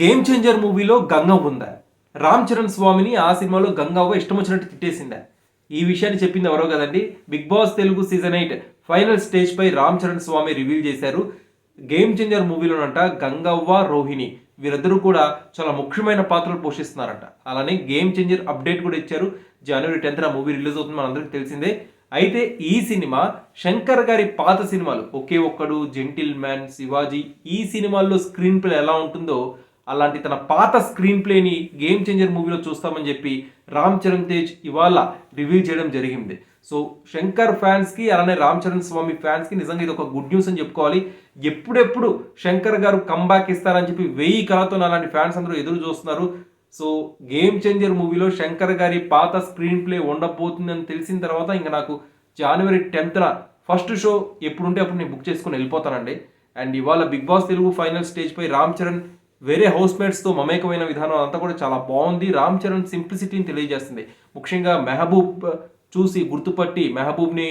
Game changer మూవీలో గంగవ్వ ఉందా? రామ్ చరణ్ స్వామిని ఆ సినిమాలో గంగవ్వ ఇష్టం వచ్చినట్టు తిట్టేసిందా? ఈ విషయాన్ని చెప్పింది ఎవరో కదండి? Big boss Telugu season eight final stage పై రామ్ చరణ్ స్వామి రివీల్ చేశారు. గేమ్ చేంజర్ మూవీలోనంట గంగవ్వ రోహిణి. వీరిద్దరూ కూడా చాలా ముఖ్యమైన పాత్రలు పోషిస్తున్నారంట. అలానే గేమ్ చేంజర్ అప్డేట్ కూడా ఇచ్చారు. జనవరి టెన్త్ ఆ మూవీ రిలీజ్ అవుతుంది మనందరికీ తెలిసిందే. అయితే ఈ సినిమా శంకర్ గారి పాత సినిమాలు ఒకే ఒక్కడు జెంటిల్ మ్యాన్ శివాజీ ఈ సినిమాల్లో స్క్రీన్ ప్లే ఎలా ఉంటుందో అలాంటి తన పాత స్క్రీన్ ప్లేని గేమ్ చేంజర్ మూవీలో చూస్తామని చెప్పి రామ్ చరణ్ తేజ్ ఇవాళ రివీల్ చేయడం జరిగింది. సో శంకర్ ఫ్యాన్స్కి అలానే రామ్ చరణ్ స్వామి ఫ్యాన్స్కి నిజంగా ఇది ఒక గుడ్ న్యూస్ అని చెప్పుకోవాలి. ఎప్పుడెప్పుడు శంకర్ గారు కంబ్యాక్ ఇస్తారని చెప్పి వెయ్యి కళతో అలాంటి ఫ్యాన్స్ అందరూ ఎదురు చూస్తున్నారు. సో గేమ్ చేంజర్ మూవీలో శంకర్ గారి పాత స్క్రీన్ ప్లే ఉండబోతుందని తెలిసిన తర్వాత ఇంకా నాకు జనవరి టెన్త్న ఫస్ట్ షో ఎప్పుడుంటే అప్పుడు నేను బుక్ చేసుకుని వెళ్ళిపోతానండి. అండ్ ఇవాళ బిగ్ బాస్ తెలుగు ఫైనల్ స్టేజ్పై రామ్ చరణ్ వేరే హౌస్ మేట్స్తో మమేకమైన విధానం అంతా కూడా చాలా బాగుంది. రామ్ చరణ్ సింప్లిసిటీని తెలియజేస్తుంది. ముఖ్యంగా మెహబూబ్ చూసి గుర్తుపట్టి మెహబూబ్ని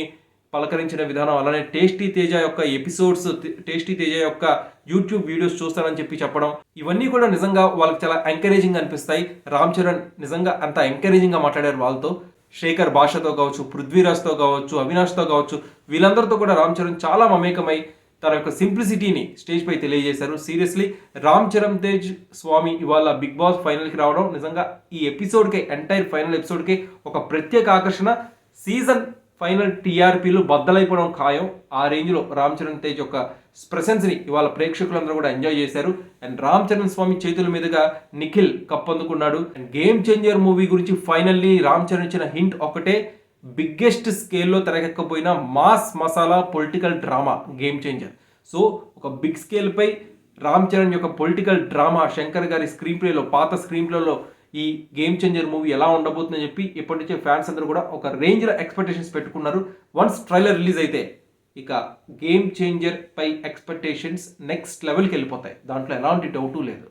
పలకరించిన విధానం అలానే టేస్టీ తేజ యొక్క ఎపిసోడ్స్ టేస్టీ తేజ యొక్క యూట్యూబ్ వీడియోస్ చూస్తానని చెప్పి చెప్పడం ఇవన్నీ కూడా నిజంగా వాళ్ళకి చాలా ఎంకరేజింగ్ అనిపిస్తాయి. రామ్ చరణ్ నిజంగా అంత ఎంకరేజింగ్గా మాట్లాడారు వాళ్ళతో. శేఖర్ భాషతో కావచ్చు పృథ్వీరాజ్తో కావచ్చు అవినాష్తో కావచ్చు వీళ్ళందరితో కూడా రామ్ చరణ్ చాలా మమేకమై తన యొక్క సింప్లిసిటీని స్టేజ్ పై తెలియజేశారు. సీరియస్లీ రామ్ చరణ్ తేజ్ స్వామి ఇవాళ బిగ్ బాస్ ఫైనల్కి రావడం నిజంగా ఈ ఎపిసోడ్కి ఎంటైర్ ఫైనల్ ఎపిసోడ్కి ఒక ప్రత్యేక ఆకర్షణ. సీజన్ ఫైనల్ టీఆర్పీలు బద్దలైపోవడం ఖాయం. ఆ రేంజ్లో రామ్ చరణ్ తేజ్ యొక్క ప్రెసెన్స్ని ఇవాళ ప్రేక్షకులందరూ కూడా ఎంజాయ్ చేశారు. అండ్ రామ్ చరణ్ స్వామి చేతుల మీదుగా నిఖిల్ కప్పందుకున్నాడు. అండ్ గేమ్ చేంజర్ మూవీ గురించి ఫైనల్లీ రామ్ చరణ్ ఇచ్చిన హింట్ ఒకటే బిగ్గెస్ట్ స్కేల్లో తెరకెక్కకపోయిన mass masala political drama game changer so ఒక బిగ్ స్కేల్పై రామ్ చరణ్ యొక్క పొలిటికల్ డ్రామా శంకర్ గారి స్క్రీన్ ప్లేలో పాత స్క్రీన్ ప్లేలో ఈ గేమ్ చేంజర్ మూవీ ఎలా ఉండబోతుందని చెప్పి ఇప్పటి నుంచే ఫ్యాన్స్ అందరూ కూడా ఒక రేంజ్లో ఎక్స్పెక్టేషన్స్ పెట్టుకున్నారు. వన్స్ ట్రైలర్ రిలీజ్ అయితే ఇక గేమ్ చేంజర్ పై ఎక్స్పెక్టేషన్స్ నెక్స్ట్ లెవెల్కి వెళ్ళిపోతాయి. దాంట్లో ఎలాంటి డౌటు లేదు.